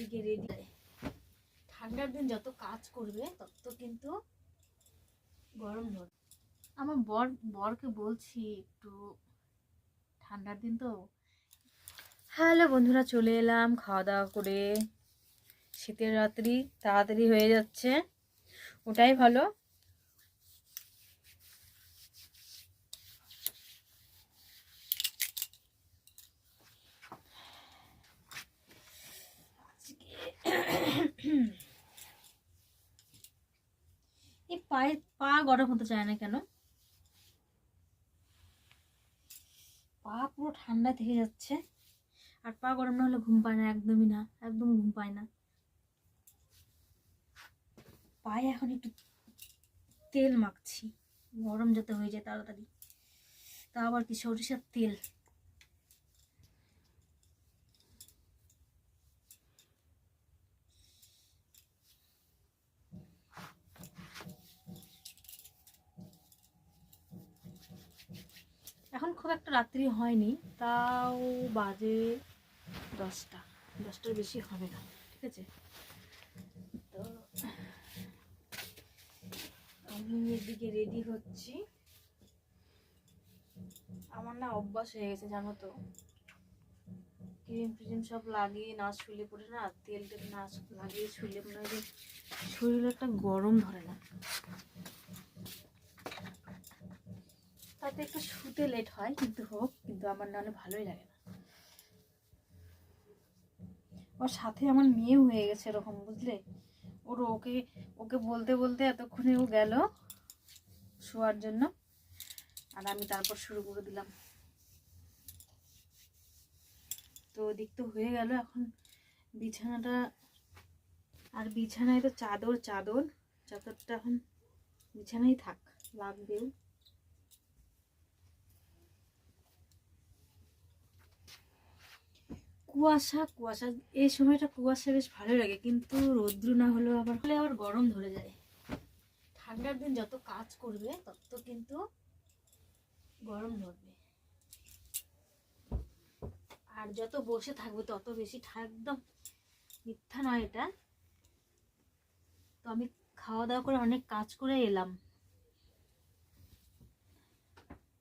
এদিকে রেডি ঠান্ডার দিন যত কাজ করবে, তত কিন্তু গরম ধরবে আমার বর, বরকে বলছি একটু, ঠান্ডার দিন তো। হ্যালো বন্ধুরা, চলে এলাম খাওয়া দাওয়া করে। শীতের রাত্রি তাড়াতাড়ি হয়ে যাচ্ছে। ওটাই ভালো এই পায়ে পা গরম হতে চায় না কেন? পা পুরো ঠান্ডা থেকে যাচ্ছে। আর পা গরম না হলে ঘুম পায় না, একদমই না, একদম ঘুম পায় না। পায়ে এখন একটু তেল মাখছি, গরম যাতে হয়ে যায় তাড়াতাড়ি। তা আবার কি সরিষার তেল। এখন খুব একটা রাত্রি হয়নি, তাও বাজে দশটা, দশটার বেশি হবে না, ঠিক আছে? তো আমি এদিকে রেডি হচ্ছি। আমার না অভ্যাস হয়ে গেছে, জানো তো। ক্রিম ফ্রিম সব লাগিয়ে না শুলে পড়ে না, তেল টেল না লাগিয়ে শুলে যে শরীরে একটা গরম ধরে না। তাতে একটু শুতে লেট হয়, কিন্তু হোক, কিন্তু আমার নাহলে ভালোই লাগে না। ওর সাথে আমার মেয়েও হয়ে গেছে এরকম, বুঝলে? ওর ওকে ওকে বলতে বলতে এতক্ষণে ও গেল শোয়ার জন্য, আর আমি তারপর শুরু করে দিলাম। তো ওদিক তো হয়ে গেল, এখন বিছানাটা, আর বিছানায় তো চাদর চাদর, চাদরটা এখন বিছানায় থাক, লাগবেও। কুয়াশা কুয়াশা, এই সময়টা কুয়াশা বেশ ভালো লাগে, কিন্তু রৌদ্র না হলেও আবার, হলে আবার গরম ধরে যায়। ঠান্ডার দিন যত কাজ করবে, তত কিন্তু গরম ধরবে। আর যত বসে থাকবে, তত বেশি একদম মিথ্যা নয় এটা। তো আমি খাওয়া দাওয়া করে অনেক কাজ করে এলাম।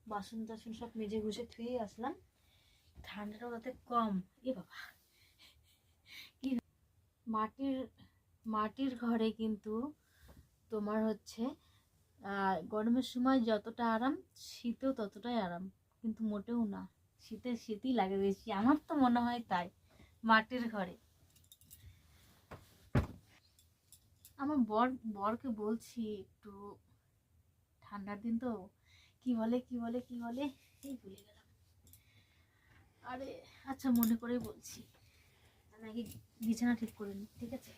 বাসন টাসন সব মেজে ঘুষে ধুয়ে আসলাম। ঠান্ডাটাও তাতে কম। এ বাবা। কি মাটির মাটির ঘরে কিন্তু তোমার হচ্ছে গরমের সময় যতটা আরাম, শীতেও ততটাই আরাম, কিন্তু মোটেও না। শীতে শীতই লাগে বেশি। আমার তো মনে হয় তাই, মাটির ঘরে। আমার বর, বরকে বলছি একটু, ঠান্ডার দিন তো, কি বলে কি বলে কি বলে? এই ভুলে আরে আচ্ছা মনে করেই বলছি। আমি আগে বিছানা ঠিক করে নিই ঠিক আছে?